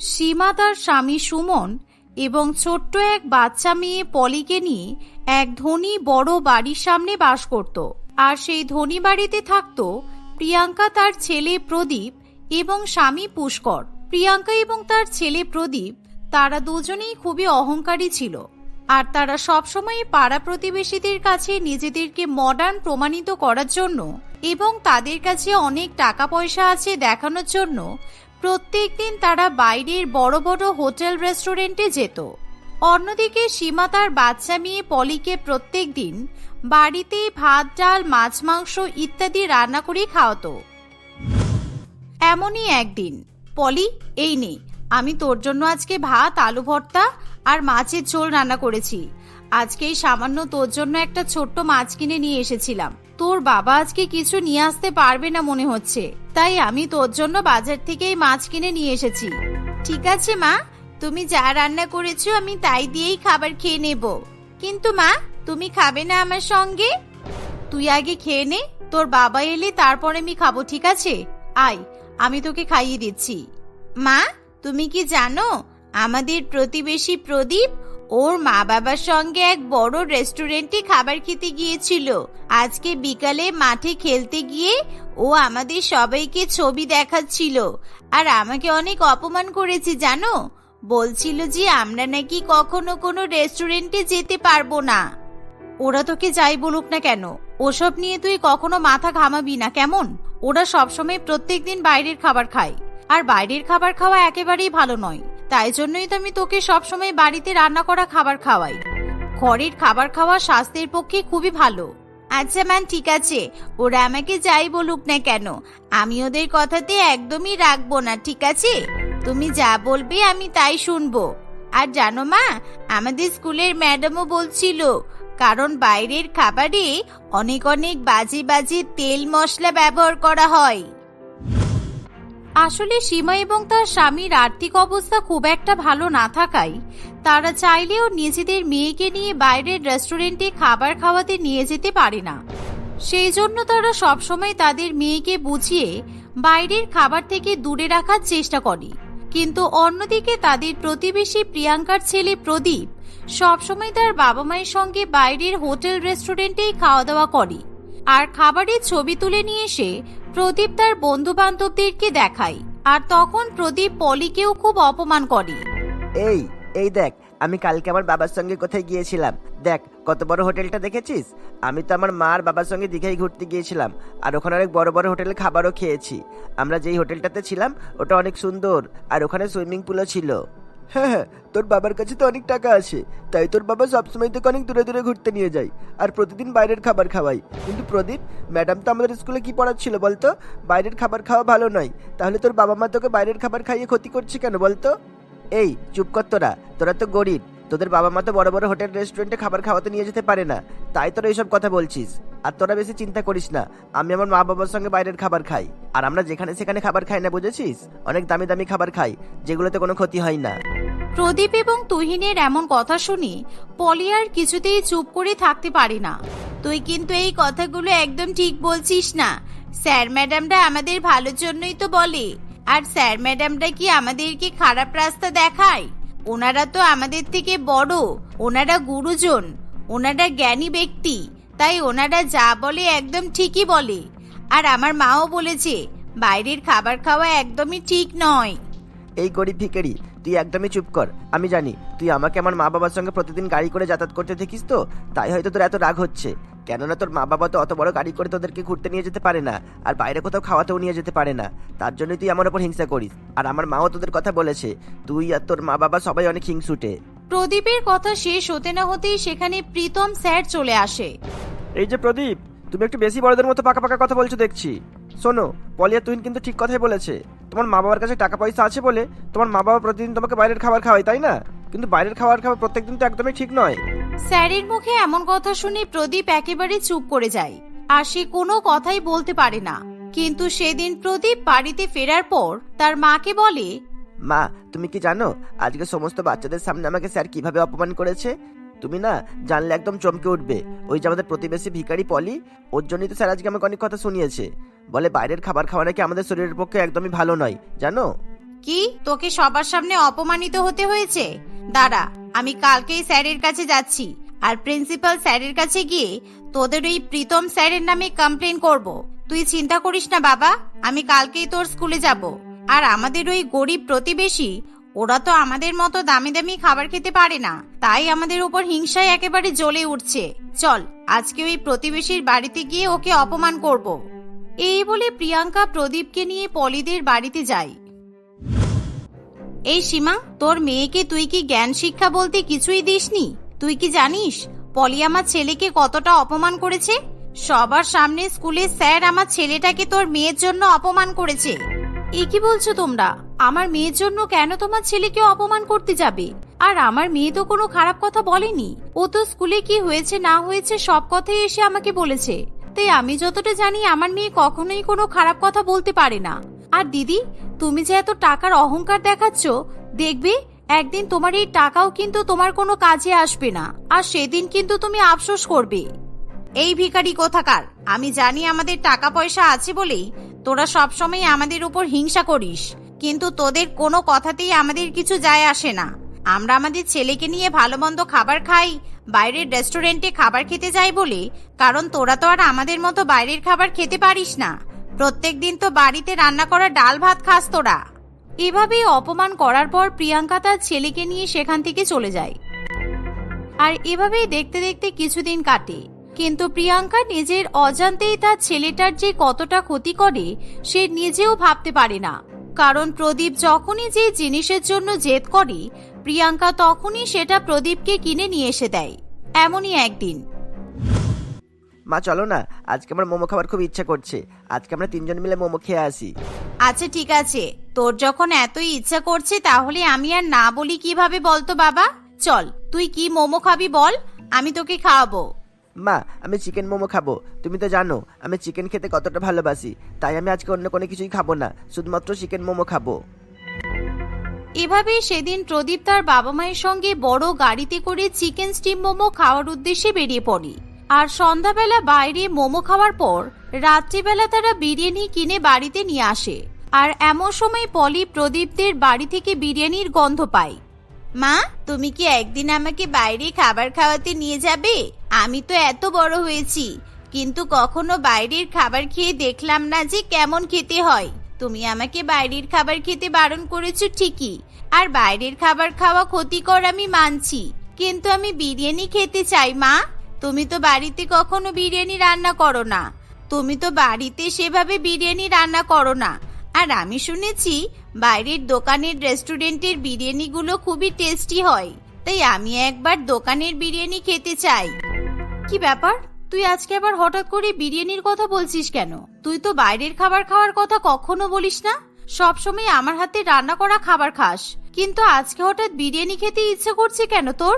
সীমা তার স্বামী সুমন এবং ছোট্ট এক বাচ্চা মেয়ে পলিকে নিয়ে এক ধনী বড় বাড়ির সামনে বাস করত। আর সেই ধনী বাড়িতে থাকতো প্রিয়াঙ্কা তার ছেলে প্রদীপ এবং স্বামী পুষ্কর। প্রিয়াঙ্কা এবং তার ছেলে প্রদীপ, তারা দুজনেই খুবই অহংকারী ছিল। আর তারা সবসময় পাড়া প্রতিবেশীদের কাছে নিজেদেরকে মডার্ন প্রমাণিত করার জন্য এবং তাদের কাছে অনেক টাকা পয়সা আছে দেখানোর জন্য প্রত্যেকদিন তারা বাইরের বড় বড় হোটেল রেস্টুরেন্টে যেত। অন্যদিকে সীমা তার বাচ্চা মেয়ে পলিকে প্রত্যেক দিন বাড়িতেই ভাত, ডাল, মাছ, মাংস ইত্যাদি রান্না করে খাওয়াতো। এমনই একদিন, পলি, এই নে, আমি তোর জন্য আজকে ভাত, আলু ভর্তা আর মাছের ঝোল রান্না করেছি। আজকে এই সামান্য তোর জন্য একটা ছোট্ট মাছ কিনে নিয়ে এসেছিলাম। তোর বাবা আজকে কিছু নিয়ে আসতে পারবে না মনে হচ্ছে। তাই আমি তোর জন্য বাজার থেকে এই মাছ কিনে নিয়ে এসেছি। ঠিক আছে, মা। তুমি যা রান্না করেছ আমি তাই দিয়েই খাবার খেয়ে নেব। কিন্তু, মা, তুমি খাবে না আমার সঙ্গে? তুই আগে খেয়ে নে। তোর বাবা এলে তারপরে আমি খাব, ঠিক আছে? আয়, আমি তোকে খাইয়ে দিচ্ছি। মা, তুমি কি জানো আমাদের প্রতিবেশী প্রদীপ ওর মা বাবার সঙ্গে এক বড় রেস্টুরেন্টে খাবার খেতে গিয়েছিল। আজকে বিকালে মাঠে খেলতে গিয়ে ও আমাদের সবাইকে ছবি দেখাচ্ছিল। আর আমাকে অনেক অপমান করেছে, জানো? বলছিল যে আমরা নাকি কখনো কোনো রেস্টুরেন্টে যেতে পারব না। ওরা তোকে যাই বলুক না কেন, ওসব নিয়ে তুই কখনো মাথা ঘামাবি না, কেমন? ওরা সবসময় প্রত্যেক দিন বাইরের খাবার খায়। আর বাইরের খাবার খাওয়া একেবারেই ভালো নয়। তাই জন্যই তো আমি তোকে সবসময় বাড়িতে রান্না করা খাবার খাওয়াই। ঘরের খাবার খাওয়া স্বাস্থ্যের পক্ষে খুবই ভালো। আচ্ছা ম্যাম, ঠিক আছে। ওরা আমাকে যাই বলুক না কেন। আমি ওদের কথাতে একদমই রাখব না, ঠিক আছে? তুমি যা বলবে আমি তাই শুনব। আর জানো মা, আমাদের স্কুলের ম্যাডামও বলছিল, কারণ বাইরের খাবারে অনেক অনেক বাজে বাজে তেল মশলা ব্যবহার করা হয়। আসলে সীমা এবং তার স্বামীর আর্থিক অবস্থা খুব একটা ভালো না থাকায় তারা চাইলেও নিজেদের মেয়েকে নিয়ে বাইরের রেস্টুরেন্টে খাবার খাওয়াতে নিয়ে যেতে পারে না। সেই জন্য তারা সবসময় তাদের মেয়েকে বুঝিয়ে বাইরের খাবার থেকে দূরে রাখার চেষ্টা করে। কিন্তু অন্যদিকে তাদের প্রতিবেশী প্রিয়াঙ্কার ছেলে প্রদীপ সবসময় তার বাবা মায়ের সঙ্গে বাইরের হোটেল রেস্টুরেন্টেই খাওয়া দাওয়া করে। আর খাবারের ছবি তুলে নিয়ে এসে প্রদীপ তার বন্ধু বান্ধবদেরকে দেখায়, আর তখন প্রদীপ পলিকেও খুব অপমান করে। এই এই দেখ, আমি কালকে আমার বাবার সঙ্গে কোথায় গিয়েছিলাম। দেখ, কত বড় হোটেলটা দেখেছিস? আমি তো আমার মা আর বাবার সঙ্গে দীঘায় ঘুরতে গিয়েছিলাম, আর ওখানে অনেক বড় বড় হোটেলে খাবারও খেয়েছি। আমরা যেই হোটেলটাতে ছিলাম, ওটা অনেক সুন্দর, আর ওখানে সুইমিং পুলও ছিল। হ্যাঁ হ্যাঁ তোর বাবার কাছে তো অনেক টাকা আছে, তাই তোর বাবা সবসময় তোকে অনেক দূরে দূরে ঘুরতে নিয়ে যায় আর প্রতিদিন বাইরের খাবার খাওয়াই কিন্তু প্রদীপ, ম্যাডাম তো আমাদের স্কুলে কি পড়াচ্ছিল বলতো? বাইরের খাবার খাওয়া ভালো নয়, তাহলে তোর বাবা মা তোকে বাইরের খাবার খাইয়ে ক্ষতি করছে কেন বলতো? এই, চুপ কর তোরা তোরা তো গরিব, তোদের বাবা মা তো বড় বড় হোটেল, রেস্টুরেন্টে খাবার খাওয়াতে নিয়ে যেতে পারে না, তাই তোরা এইসব কথা বলছিস। আর তোরা বেশি চিন্তা করিস না, আমি আমার মা বাবার সঙ্গে বাইরের খাবার খাই, আর আমরা যেখানে সেখানে খাবার খাই না, বুঝেছিস? অনেক দামি দামি খাবার খাই, যেগুলোতে কোনো ক্ষতি হয় না। প্রদীপ এবং তুহিনের এমন কথা শুনি, পলি আর কিছুতেই চুপ করে থাকতে পারে না। তুই কিন্তু এই কথাগুলো একদম ঠিক বলছিস না। স্যার ম্যাডামরা আমাদের ভালোর জন্যই তো বলে। আর স্যার ম্যাডামরা কি আমাদেরকে খারাপ রাস্তা দেখায়? ওনারা তো আমাদের থেকে বড়, ওনারা গুরুজন, ওনারা জ্ঞানী ব্যক্তি, তাই ওনারা যা বলে একদম ঠিকই বলে। আর আমার মাও বলেছে, বাইরের খাবার খাওয়া একদমই ঠিক নয়। এই গরিব ভিখারি তুই একদমই চুপ কর। আমি জানি তুই আমাকে আমার মা বাবার সঙ্গে প্রতিদিন গাড়ি করে যাতায়াত করতে দেখিস তো? তাই হয়তো তোর এত রাগ হচ্ছে। কেননা তোর মা বাবা তো অত বড় গাড়ি করে তোদেরকে ঘুরতে নিয়ে যেতে পারে না আর বাইরে কোথাও খাওয়াতেও নিয়ে যেতে পারে না। তার জন্যই তুই আমার ওপর হিংসা করিস। আর আমার মাও তোদের কথা বলেছে তুই আর তোর মা বাবা সবাই অনেক হিংসুটে। প্রদীপের কথা শেষ হতে না হতেই সেখানে প্রীতম স্যার চলে আসে। এই যে প্রদীপ তুমি একটু বেশি বড়দের মতো পাকা পাকা কথা বলছো দেখছি। শোনো পলিয়া তুহিন কিন্তু ঠিক কথাই বলেছে। তোমার মা বাবার কাছে টাকা পয়সা আছে বলে তোমার মা বাবা প্রতিদিন তোমাকে বাইরের খাবার খাওয়ায় তাই না? কিন্তু বাইরের খাবার খাওয়া প্রত্যেকদিন তো একদমই ঠিক নয়। স্যারের মুখে এমন কথা শুনে প্রদীপ একেবারে চুপ করে যায় আর সে কোনো কথাই বলতে পারে না। কিন্তু সেদিন প্রদীপ বাড়িতে ফেরার পর তার মাকে বলে মা তুমি কি জানো আজকে সমস্ত বাচ্চাদের সামনে আমাকে স্যার কীভাবে অপমান করেছে? তুমি না জানলে একদম চমকে উঠবে। ওই যে আমাদের প্রতিবেশী ভিখারি পলি ওর জন্যই তো স্যার আজকে আমাকে অনেক কথা শুনিয়েছে। বলে বাইরের খাবার খাওয়া নাকি আমাদের শরীরের পক্ষে একদমই ভালো নয়, জানো? কি? তোকে সবার সামনে অপমানিত হতে হয়েছে? দাঁড়া, আমি কালকেই স্যারের কাছে যাচ্ছি আর প্রিন্সিপাল স্যারের কাছে গিয়ে তোদের ওই প্রীতম স্যারের নামে কমপ্লেন করব। তুই চিন্তা করিস না বাবা, আমি কালকেই তোর স্কুলে যাব। আর আমাদের ওই গরিব প্রতিবেশী, ওরা তো আমাদের মতো দামি দামি খাবার খেতে পারে না। তাই আমাদের উপর হিংসায় একেবারে জ্বলে উঠছে। চল, আজকে ওই প্রতিবেশীর বাড়িতে গিয়ে ওকে অপমান করব। এই বলে প্রিয়াঙ্কা প্রদীপকে নিয়ে পলিদের বাড়িতে যায়। এই সীমা, তোর মেয়েকে তুই কি জ্ঞান শিক্ষা বলতে কিছুই দিসনি? তুই কি জানিস, পলি আমার ছেলেকে কতটা অপমান করেছে? সবার সামনে স্কুলে স্যার আমার ছেলেটাকে তোর মেয়ের জন্য অপমান করেছে। এ কি বলছো তোমরা? আমার মেয়ের জন্য কেন তোমার ছেলেকে অপমান করতে যাবে? আর আমার মেয়ে তো কোনো খারাপ কথা বলেনি। ও তো স্কুলে কি হয়েছে না হয়েছে সব কথাই এসে আমাকে বলেছে। তাই আমি যতটা জানি আমার মেয়ে কখনোই কোনো খারাপ কথা বলতে পারে না। আর দিদি, তুমি যে এত টাকার অহংকার দেখাচ্ছ, দেখবে একদিন তোমার এই টাকাও কিন্তু তোমার কোনো কাজে আসবে না, আর সেদিন কিন্তু তুমি আফসোস করবে। এই ভিখারি কোথাকার, আমি জানি আমাদের টাকা পয়সা আছে বলেই তোরা সবসময় আমাদের উপর হিংসা করিস, কিন্তু তোদের কোনো কথাতেই আমাদের কিছু যায় আসে না। আমরা আমাদের ছেলেকে নিয়ে ভালো মন্দ খাবার খাই, বাইরের রেস্টুরেন্টে খাবার খেতে যাই বলে, কারণ তোরা তো আর আমাদের মতো বাইরের খাবার খেতে পারিস না। প্রত্যেক দিন তো বাড়িতে রান্না করা ডাল ভাত খাস তোরা। এভাবেই অপমান করার পর প্রিয়াঙ্কা তার ছেলেকে নিয়ে সেখান থেকে চলে যায়। আর এভাবেই দেখতে দেখতে কিছুদিন কাটে। কিন্তু প্রিয়াঙ্কা নিজের অজান্তেই তার ছেলেটার যে কতটা ক্ষতি করে, সে নিজেও ভাবতে পারে না। কারণ প্রদীপ যখনই যে জিনিসের জন্য জেদ করে প্রিয়াঙ্কা তখনই সেটা প্রদীপকে কিনে নিয়ে এসে দেয়। এমনই একদিন। মা চলো না। আজকে আমার মোমো খাবার খুব ইচ্ছা করছে। আজকে আমরা তিনজন মিলে মোমো খেয়ে আসি। আচ্ছা ঠিক আছে। তোর যখন এতই ইচ্ছা করছে তাহলে আমি আর না বলি কীভাবে বলতো বাবা? চল তুই কি মোমো খাবি বল। আমি তোকে খাওয়াবো। মা আমি চিকেন মোমো খাব। তুমি তো জানো আমি চিকেন খেতে কতটা ভালোবাসি। তাই আমি আজকে অন্য কোনো কিছুই খাব না। শুধুমাত্র চিকেন মোমো খাব। এভাবে সেদিন প্রদীপ তার বাবা মায়ের সঙ্গে বড় গাড়িতে করে চিকেন স্টিম মোমো খাওয়ার উদ্দেশ্যে বেরিয়ে পড়ে। আর সন্ধ্যাবেলা বাইরে মোমো খাওয়ার পর রাত্রিবেলা তারা বিরিয়ানি কিনে বাড়িতে নিয়ে আসে। আর এমন সময় পলি প্রদীপদের বাড়ি থেকে বিরিয়ানির গন্ধ পায়। মা, তুমি কি একদিন আমাকে বাইরে খাবার খাওয়াতে নিয়ে যাবে? আমি তো এত বড় হয়েছি। কিন্তু কখনো বাইরের খাবার খেয়ে দেখলাম না যে কেমন খেতে হয়। তুমি আমাকে বাইরের খাবার খেতে বারণ করেছ ঠিকই। আর বাইরের খাবার খাওয়া ক্ষতিকর আমি মানছি। কিন্তু আমি বিরিয়ানি খেতে চাই, মা। তুমি তো বাড়িতে কখনো বিরিয়ানি রান্না করো না। তুমি তো বাড়িতে সেভাবে বিরিয়ানি রান্না করো না। আর আমি শুনেছি, বাইরের দোকানের রেস্টুরেন্টের বিরিয়ানিগুলো খুবই টেস্টি হয়। তাই আমি একবার দোকানের বিরিয়ানি খেতে চাই। কি ব্যাপার? তুই আজকে আবার হঠাৎ করে বিরিয়ানির কথা বলছিস কেন? তুই তো বাইরের খাবার খাওয়ার কথা কখনো বলিস না। সবসময় আমার হাতে রান্না করা খাবার খাস। কিন্তু আজকে হঠাৎ বিরিয়ানি খেতে ইচ্ছে করছে কেন তোর?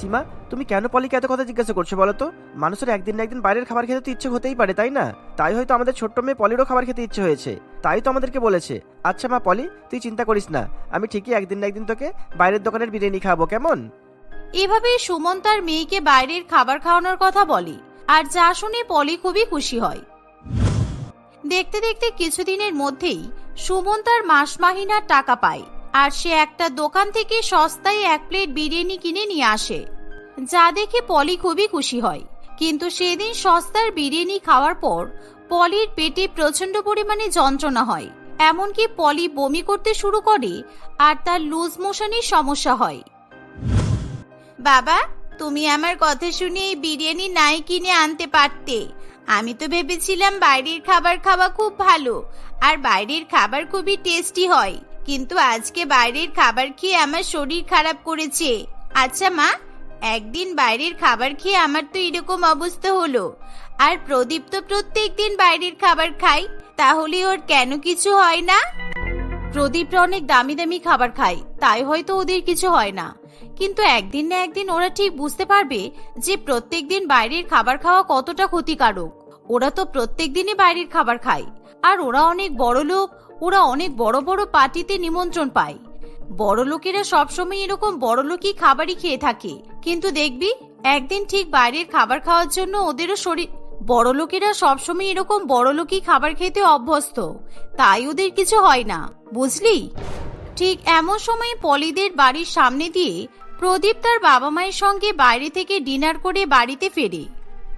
সীমা তুমি কেন পলিকে এত কথা জিজ্ঞাসা করছ বলো তো? মানুষের একদিন না একদিন বাইরের খাবার খেতে তো ইচ্ছে হতেই পারে তাই না? তাই হয়তো আমাদের ছোট্ট মেয়ে পলিরও খাবার খেতে ইচ্ছে হয়েছে। তাই তো আমাদেরকে বলেছে আচ্ছা মা পলি তুই চিন্তা করিস না। আমি ঠিকই একদিন না একদিন তোকে বাইরের দোকানের বিরিয়ানি খাব কেমন? এভাবে সুমন তার মেয়েকে বাইরের খাবার খাওয়ানোর কথা বলে। আর যা শুনে পলি খুবই খুশি হয়। দেখতে দেখতে কিছুদিনের মধ্যেই সুমন তার মাস মাহিনার টাকা পায় আর সে একটা দোকান থেকে সস্তায় এক প্লেট বিরিয়ানি কিনে নিয়ে আসে। যা দেখে পলি খুবই খুশি হয়। কিন্তু সেদিন সস্তার বিরিয়ানি খাওয়ার পর পলির পেটে প্রচণ্ড পরিমাণে যন্ত্রণা হয়। এমনকি পলি বমি করতে শুরু করে আর তার লুজ মোশনের সমস্যা হয়। বাবা তুমি আমার কথা শুনে এই বিরিয়ানি নাই কিনে আনতে পারতে। আমি তো ভেবেছিলাম বাইরের খাবার খাওয়া খুব ভালো, আর বাইরের খাবার খুবই টেস্টি হয়, কিন্তু আজকে বাইরের খাবার খেয়ে আমার শরীর খারাপ করেছে। আচ্ছা মা, একদিন বাইরের খাবার খেয়ে আমার তো এরকম অবস্থা হলো। আর প্রদীপ তো প্রত্যেক দিন বাইরের খাবার খায়, তাহলে ওর কেন কিছু হয় না? প্রদীপরা অনেক দামি দামি খাবার খায়, তাই হয়তো ওদের কিছু হয় না। কিন্তু একদিন না একদিন ওরা ঠিক বুঝতে পারবে যে প্রত্যেকদিন বাইরের খাবার খাওয়া কতটা ক্ষতিকারক। ওরা তো প্রত্যেক দিনই বাইরের খাবার খায়। আর ওরা অনেক বড় লোক, ওরা অনেক বড় বড় পার্টিতে নিমন্ত্রণ পায়। বড় লোকেরা সবসময় এরকম বড় লোকই খাবারই খেয়ে থাকে। কিন্তু দেখবি, একদিন ঠিক বাইরের খাবার খাওয়ার জন্য ওদেরও শরীর বড় লোকেরা সবসময় এরকম বড় লোকই খাবার খেতে অভ্যস্ত। তাই ওদের কিছু হয় না, বুঝলি? ঠিক এমন সময় পলিদের বাড়ির সামনে দিয়ে প্রদীপ তার বাবা মায়ের সঙ্গে বাইরে থেকে ডিনার করে বাড়িতে ফেরে।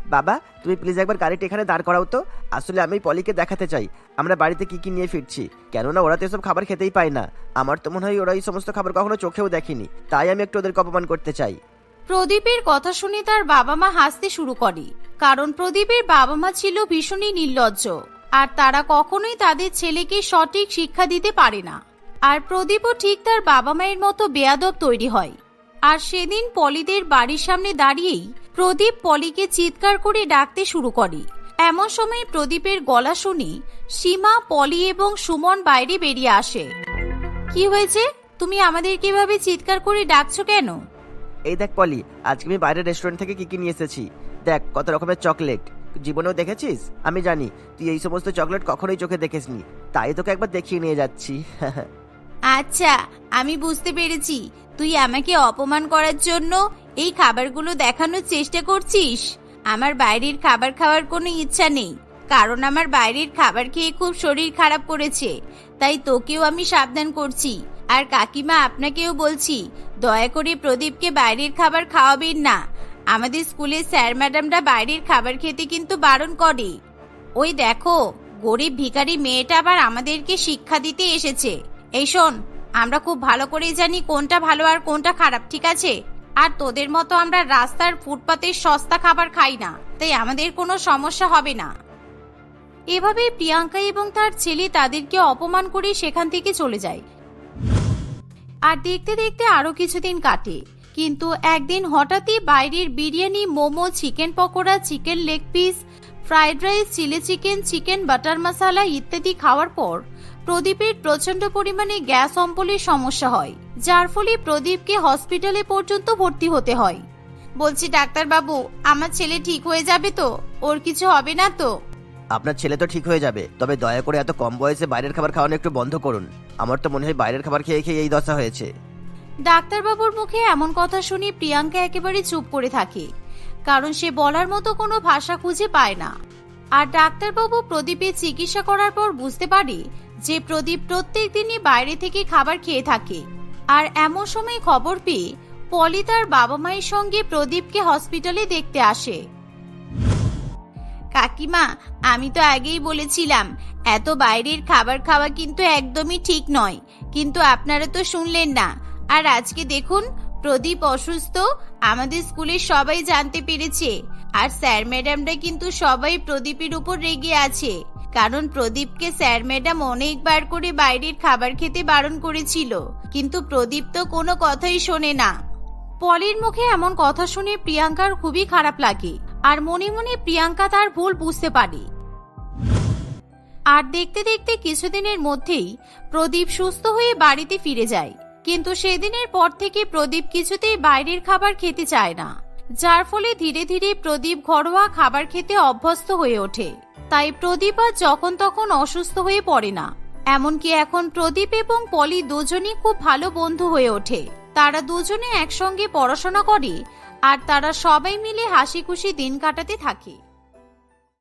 বাবা তুমি প্লিজ একবার গাড়িটা এখানে দাঁড় করাও তো। আসলে আমি পলিকে দেখাতে চাই। আমরা বাড়িতে কি কি নিয়ে ফিরছি? কেননা ওরা তো এসব খাবার খেতেই পায় না। আমার তো মনে হয় ওরা এই সমস্ত খাবার কখনো চোখেও দেখেনি। তাই আমি একটু ওদেরকে অপমান করতে চাই। প্রদীপের কথা শুনে তার বাবা মা হাসতে শুরু করে। কারণ প্রদীপের বাবা মা ছিল ভীষণই নির্লজ্জ। আর তারা কখনোই তাদের ছেলেকে সঠিক শিক্ষা দিতে পারে না। আর প্রদীপও ঠিক তার বাবা মায়ের মতো বেয়াদব তৈরি হয়। আর সেদিন পলিদের বাড়ির সামনে দাঁড়িয়েই প্রদীপ পলিকে চিৎকার করে ডাকতে শুরু করে। এমন সময় প্রদীপের গলা শুনি সীমা, পলি এবং সুমন বাইরে বেরিয়ে আসে। কি হয়েছে? তুমি আমাদের কীভাবে চিৎকার করে ডাকছো কেন? এই দেখ পলি, আজকে আমি বাইরের রেস্টুরেন্ট থেকে কি কি নিয়ে এসেছি। দেখ, কত রকমের চকলেট জীবনেও দেখেছিস? আমি জানি, তুই এই সমস্ত চকলেট কখনোই চোখে দেখিসনি। তাই তোকে একবার দেখিয়ে নিয়ে যাচ্ছি। আচ্ছা আমি বুঝতে পেরেছি। তুই আমাকে অপমান করার জন্য এই খাবারগুলো দেখানোর চেষ্টা করছিস? আমার বাইরের খাবার খাওয়ার কোনো ইচ্ছা নেই, কারণ আমার বাইরের খাবার খেয়ে খুব শরীর খারাপ করেছে। তাই তোকেও আমি সাবধান করছি। আর কাকিমা, আপনাকেও বলছি, দয়া করে প্রদীপকে বাইরের খাবার খাওয়াবেন না। আমাদের স্কুলের স্যার ম্যাডামরা বাইরের খাবার খেতে কিন্তু বারণ করে। ওই দেখো, গরিব ভিখারি মেয়েটা আবার আমাদেরকে শিক্ষা দিতে এসেছে। এই শোন, আমরা খুব ভালো করেই জানি কোনটা ভালো আর কোনটা খারাপ, ঠিক আছে? আর তোদের মতো আমরা রাস্তার ফুটপাতের সস্তা খাবার খাই না, তাই আমাদের কোনো সমস্যা হবে না। এভাবে প্রিয়াঙ্কা এবং তার ছেলে তাদেরকে অপমান করে সেখান থেকে চলে যায়। আর দেখতে দেখতে আরও কিছুদিন কাটে, কিন্তু একদিন হঠাৎই বাইরের biryani, momo, chicken pakora, chicken leg piece fried rice chilli chicken chicken butter masala ইত্যাদি খাওয়ার পর প্রদীপের প্রচণ্ড পরিমাণে গ্যাস অম্বলের সমস্যা হয় যার ফলে প্রদীপকে হসপিটালে পর্যন্ত ভর্তি হতে হয়। বলছি ডাক্তারবাবু আমার ছেলে ঠিক হয়ে যাবে তো? ওর কিছু হবে না তো? আপনার ছেলে তো ঠিক হয়ে যাবে তবে দয়া করে এত কম বয়সে বাইরের খাবার খাওয়ানো একটু বন্ধ করুন। আমার তো মনে হয় বাইরের খাবার খেয়ে খেয়ে এই দশা হয়েছে। ডাক্তারবাবুর মুখে এমন কথা শুনে প্রিয়াঙ্কা একেবারে চুপ করে থাকে। কারণ সে বলার মতো কোনো ভাষা খুঁজে পায় না। আর ডাক্তারবাবু প্রদীপের চিকিৎসা করার পর বুঝতে পারে যে প্রদীপ প্রত্যেক দিনই বাইরে থেকে খাবার খেয়ে থাকে। আর এমন সময় খবর পেয়ে পলি তার বাবা মায়ের সঙ্গে প্রদীপকে হসপিটালে দেখতে আসে। কাকিমা, আমি তো আগেই বলেছিলাম, এত বাইরের খাবার খাওয়া কিন্তু একদমই ঠিক নয়। কিন্তু আপনারা তো শুনলেন না। আর আজকে দেখুন প্রদীপ অসুস্থ? আমাদের স্কুলের সবাই জানতে পেরেছে। আর স্যার ম্যাডামরা কিন্তু সবাই প্রদীপের উপর রেগে আছে। কারণ প্রদীপকে স্যার ম্যাডাম অনেকবার করে বাইরের খাবার খেতে বারণ করেছিল। কিন্তু প্রদীপ তো কোনো কথাই শোনে না। পলির মুখে এমন কথা শুনে প্রিয়াঙ্কার খুবই খারাপ লাগে। আর মনে মনে প্রিয়াঙ্কা তার ভুল বুঝতে পারে। আর দেখতে দেখতে কিছুদিনের মধ্যেই প্রদীপ সুস্থ হয়ে বাড়িতে ফিরে যায়। কিন্তু সেদিনের পর থেকে প্রদীপ কিছুতেই বাইরের খাবার খেতে চায় না। যার ফলে ধীরে ধীরে প্রদীপ ঘরোয়া খাবার খেতে অভ্যস্ত হয়ে ওঠে। তাই প্রদীপ আর যখন তখন অসুস্থ হয়ে পড়ে না। এমনকি এখন প্রদীপ এবং পলি দুজনই খুব ভালো বন্ধু হয়ে ওঠে। তারা দুজনে একসঙ্গে পড়াশোনা করে আর তারা সবাই মিলে হাসি খুশি দিন কাটাতে থাকে।